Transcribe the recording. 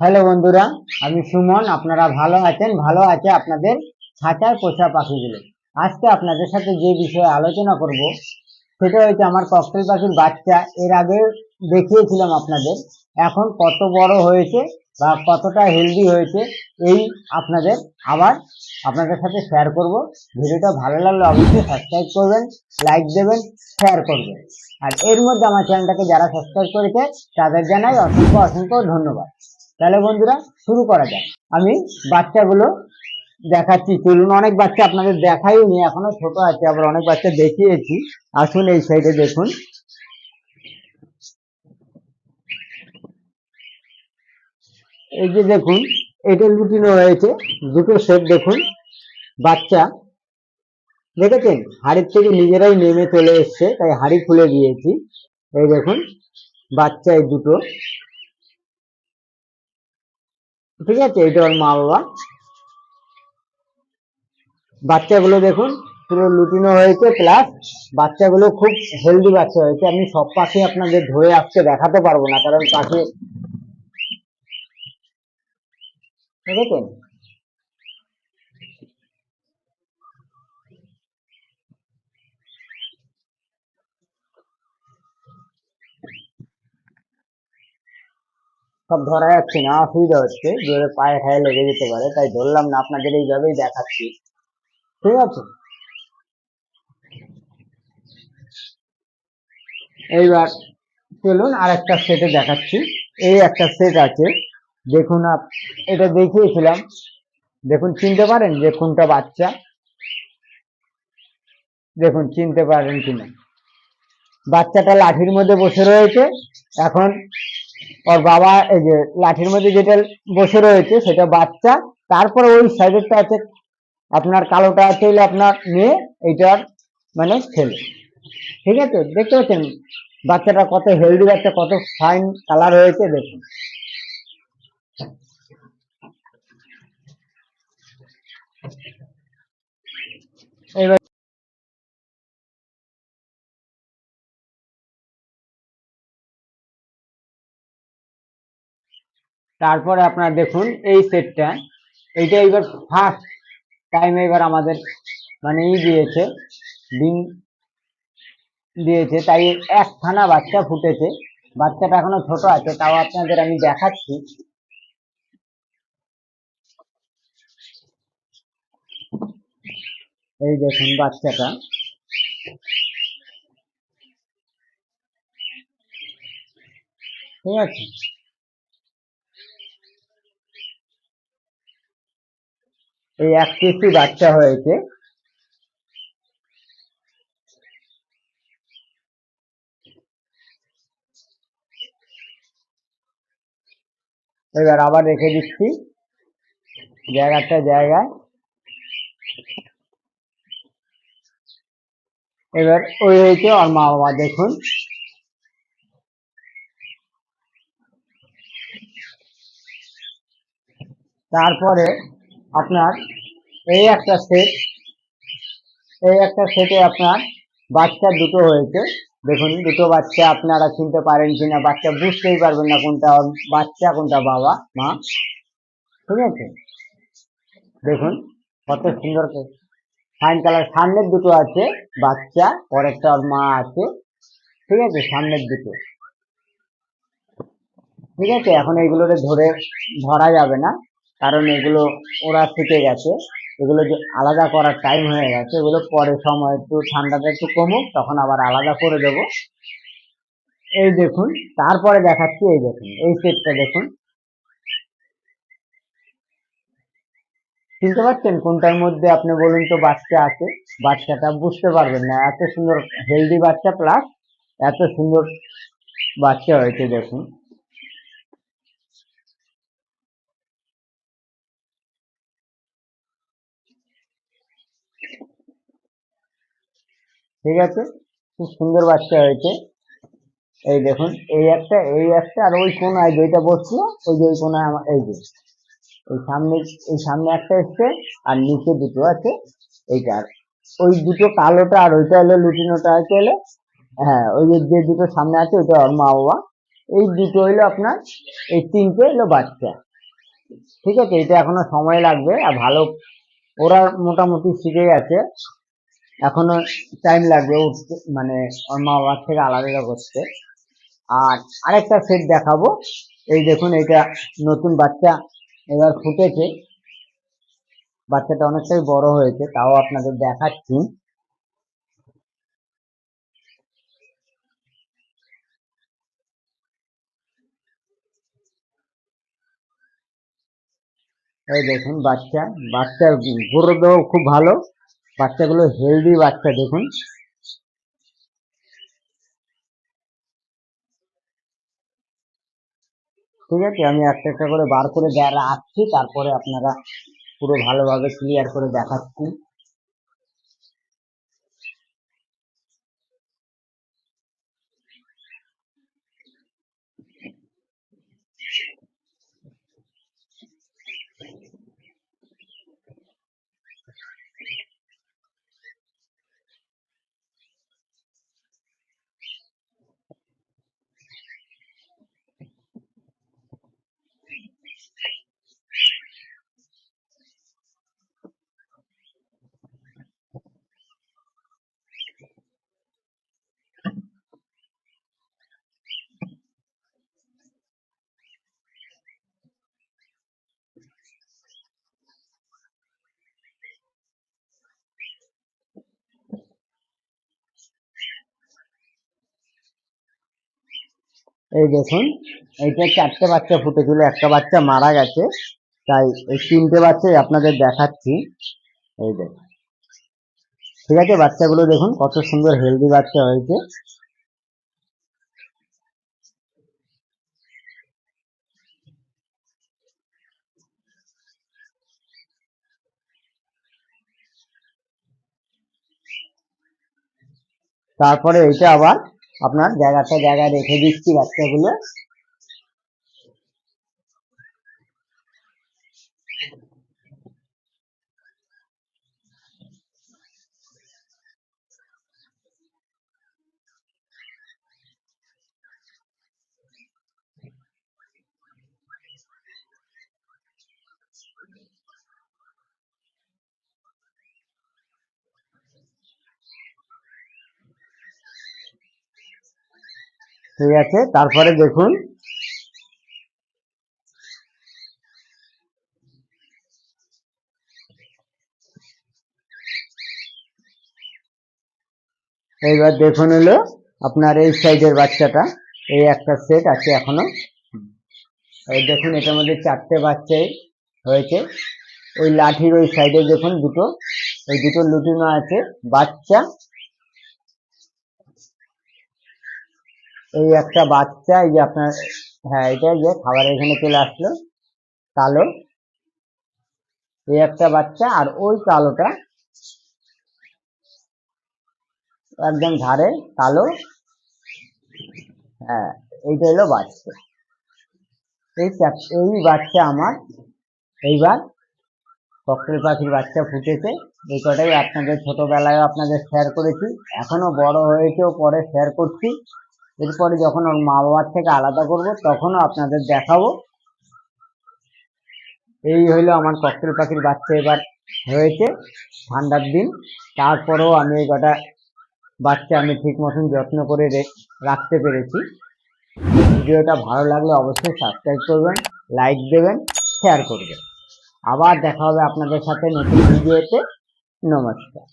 Hello বন্ধুরা, আমি সুমন, আপনারা ভালো আছেন? ভালো আছে আপনাদের ছাঁচায় পোষা পাখিগুলো। আজকে আপনাদের সাথে যে বিষয়ে আলোচনা করব, সেটা হচ্ছে আমার ককটেল পাখির বাচ্চা। এর আগে দেখিয়েছিলাম আপনাদের, এখন কত বড় হয়েছে বা কতটা হেলদি হয়েছে, এই আপনাদের আবার আপনাদের সাথে শেয়ার করব। ভিডিওটা ভালো লাগলে অবশ্যই সাবস্ক্রাইব করবেন লাইক দেবেন শেয়ার করবেন। আর এর মধ্যে আমার চ্যানেলটাকে যারা সাবস্ক্রাইব করেছে, তাদের জানাই অসংখ্য অসংখ্য ধন্যবাদ। তাহলে বন্ধুরা, শুরু করা যাক। আমি বাচ্চাগুলো দেখাচ্ছি। চলুন, অনেক বাচ্চা আপনাদের দেখাইনি, এখনও ছোট আছে, আবার অনেক বাচ্চা দেখিয়েছি। আসুন এই সাইডে দেখুন। এই যে দেখুন, এটা লুটিনো রয়েছে দুটো সেট দেখুন, বাচ্চা। দেখেছেন? হাড়ির থেকে নিজেরাই নেমে চলে এসছে, তাই হাড়ি খুলে দিয়েছি। এই দেখুন বাচ্চা এই দুটো। ঠিক আছে এটা ওর মা বাবা বাচ্চাগুলো দেখুন, পুরো লুটিনো হয়েছে প্লাস বাচ্চাগুলো খুব হেলদি বাচ্চা হয়েছে। আমি সব পাখি আপনাদের ধরে আজকে দেখাতে পারব না, কারণ পাখি দেখেছেন? সব ধরা যাচ্ছে না, অসুবিধা হচ্ছে। জোরে পায়ে খায়ে লেগে যেতে পারে, তাই ধরলাম না, আপনাদের এইভাবেই দেখাচ্ছি। ঠিক আছে? এইবার চলুন আর একটা সেটে দেখাচ্ছি। এই একটা সেট আছে, দেখুন আপ, এটা দেখিয়েছিলাম। দেখুন, চিনতে পারেন যে কোনটা বাচ্চা? দেখুন, চিনতে পারেন কিনা। বাচ্চাটা লাঠির মধ্যে বসে রয়েছে, এখন ওর বাবা এই যে লাঠির মধ্যে যেটা বসে রয়েছে সেটা বাচ্চা, তারপরে ওই সাইডেরটা আছে, আপনার কালোটা আছে আপনার মেয়ে, এইটার মানে ছেলে। ঠিক আছে? দেখতে পাচ্ছেন? বাচ্চাটা কত হেলদি বাচ্চা কত ফাইন কালার হয়েছে, দেখুন। তারপরে আপনার দেখুন এই সেটটা এইটা এবার ফার্স্ট টাইম এবার আমাদের মানে ই দিয়েছে ডিম দিয়েছে। তাই একখানা বাচ্চা ফুটেছে। বাচ্চাটা এখনও ছোট আছে, তাও আপনাদের আমি দেখাচ্ছি। এই দেখুন বাচ্চাটা। ঠিক আছে? এই এক পিসি বাচ্চা হয়েছে। এবার আবার রেখে দিচ্ছি। জায়গাটা জায়গায়। এবার ওই হয়েছে ওর মা বাবা, দেখুন। তারপরে আপনার এই একটা সেট এই একটা সেটে আপনার বাচ্চা দুটো হয়েছে। দেখুন, দুটো বাচ্চা আপনারা চিনতে পারেন কিনা, বাচ্চা বুঝতেই পারবেন না কোনটা বাচ্চা, কোনটা বাবা, মা। ঠিক আছে? দেখুন, কত সুন্দর ফাইন কালার সামনের দুটো আছে, বাচ্চা, পরেরটা মা আছে। ঠিক আছে, সামনের দুটো। ঠিক আছে? এখন এগুলোরে ধরে, ধরা যাবে না। কারণ এগুলো ওরা শিখে গেছে। এগুলো যে আলাদা করার টাইম হয়ে গেছে, এগুলো পরে সময় একটু ঠান্ডাটা একটু কমুক, তখন আবার আলাদা করে দেব। এই দেখুন, তারপরে দেখাচ্ছি এই দেখুন, এই সেটটা দেখুন। চিনতে পারছেন কোনটার মধ্যে আপনি বলুন তো বাচ্চা আছে? বাচ্চাটা বুঝতে পারবেন না, এত সুন্দর হেলদি বাচ্চা প্লাস এত সুন্দর বাচ্চা হয়েছে দেখুন। ঠিক আছে? খুব সুন্দর বাচ্চা হয়েছে। এই দেখুন, এই একটা এই একটা, আর ওই কোনায় যেটা বসল, ওই যে ওই কোনায় আমার, এই যে। এই সামনে এই সামনে একটা এসছে, আর নিচে দুটো আছে, এইটা আর। ওই দুটো কালোটা আর ওইটা হলো লুটিনোটা আছে হলো হ্যাঁ ওই যে যে দুটো সামনে আছে, ওইটা ওর মা বাবা। এই দুটো হইল আপনার, এই তিনটে হইল বাচ্চা। ঠিক আছে? এটা এখনও সময় লাগবে, আর ভালো, ওরা মোটামুটি শিখে গেছে। এখনও টাইম লাগবে উঠতে মানে ওর মা বাবার থেকে আলাদা করতে। আর আরেকটা সেট দেখাবো। এই দেখুন এটা নতুন বাচ্চা এবার ফুটেছে। বাচ্চাটা অনেকটাই বড় হয়েছে, তাও আপনাদের দেখাচ্ছি। এই দেখুন, বাচ্চা, বাচ্চার গ্রোথ খুব ভালো। বাচ্চাগুলো হেলদি বাচ্চা, দেখুন। ঠিক আছে, আমি একটা একটা করে বার করে দেওয়া আসছি তারপরে আপনারা পুরো ভালোভাবে ক্লিয়ার করে দেখাচ্ছি। এই দেখুন, এইটা চারটে বাচ্চা ফুটেছিল একটা বাচ্চা মারা গেছে। তাই এই তিনটে বাচ্চাই আপনাদের দেখাচ্ছি। এই দেখুন। ঠিক আছে, বাচ্চাগুলো দেখুন, কত সুন্দর হেলদি বাচ্চা হয়েছে। তারপরে এইটা আবার আপনার জায়গাটা জায়গা রেখে দিচ্ছি বাচ্চাগুলো। ঠিক আছে, তারপরে দেখুন। এইবার দেখুন হলো আপনার এই সাইডের বাচ্চাটা, এই একটা সেট আছে এখনও। এই দেখুন, এটার মধ্যে চারটে বাচ্চাই হয়েছে। ওই লাঠির ওই সাইডে দেখুন দুটো ওই দুটো লুটিনো আছে, বাচ্চা এই একটা বাচ্চা, এই যে আপনার হ্যাঁ এটা যে খাবার এখানে চলে আসলো, কালো। এই একটা বাচ্চা আর ওই কালোটা একদম ধারে, কালো। হ্যাঁ এইটা হলো বাচ্চা। এই এই বাচ্চা আমার, এইবার ককটেল পাখির বাচ্চা ফুটেছে। এই কটাই আপনাদের ছোটবেলায় আপনাদের শেয়ার করেছি। এখনও বড় হয়েছেও পরে শেয়ার করছি। এরপরে যখন ওর মা বাবার থেকে আলাদা করব, তখনও আপনাদের দেখাবো। এই হইল আমার ককটেল পাখির বাচ্চা এবার হয়েছে, ঠান্ডার দিন। তারপরেও আমি এই কটা বাচ্চা আমি ঠিক মতন যত্ন করে রাখতে পেরেছি। ভিডিওটা ভালো লাগলে অবশ্যই সাবস্ক্রাইব করবেন লাইক দেবেন শেয়ার করবেন। আবার দেখা হবে আপনাদের সাথে নতুন ভিডিওতে। নমস্কার।